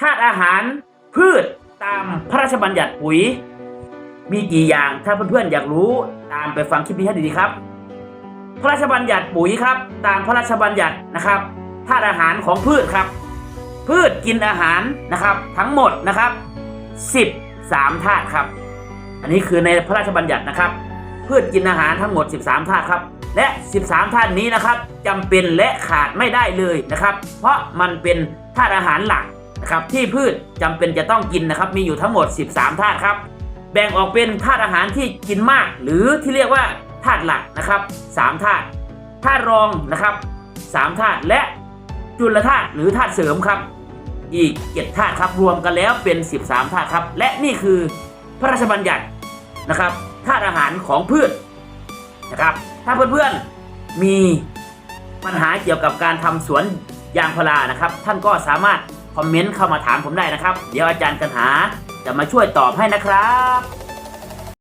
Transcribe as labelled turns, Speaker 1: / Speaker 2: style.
Speaker 1: ธาตุอาหารพืชตามพระราชบัญญัติปุ๋ย มีกี่อย่างถ้าเพื่อนๆอยากรู้ตามไปฟังคลิปนี้ให้ดีครับ พระราชบัญญัติปุ๋ยครับ ตามพระราชบัญญัตินะครับธาตุอาหารของพืชครับ พืชกินอาหารนะครับ ทั้งหมดนะครับ13ธาตุครับ อันนี้คือในพระราชบัญญัตินะครับ พืชกินอาหารทั้งหมด 13ธาตุครับ และ 13ธาตุนี้นะครับจำเป็นและขาดไม่ได้เลยนะครับ เพราะมันเป็นธาตุอาหารหลัก นะครับที่พืชจำเป็นจะต้องกินนะครับ มีอยู่ทั้งหมด 13 ธาตุครับ แบ่งออกเป็นธาตุอาหารที่กินมาก หรือที่เรียกว่าธาตุหลักนะครับ3ธาตุธาตุรองนะครับ3ธาตุและจุลธาตุหรือธาตุเสริมครับ อีก7ธาตุครับรวมกันแล้วเป็น 13ธาตุครับ และนี่คือพระราชบัญญัตินะครับธาตุอาหารของพืชนะครับ ถ้าเพื่อนๆมีปัญหาเกี่ยวกับการทำสวนยางพารานะครับ ท่านก็สามารถ คอมเมนต์เข้ามาถามผมได้นะครับ เดี๋ยวอาจารย์กันหาจะมาช่วยตอบให้นะครับ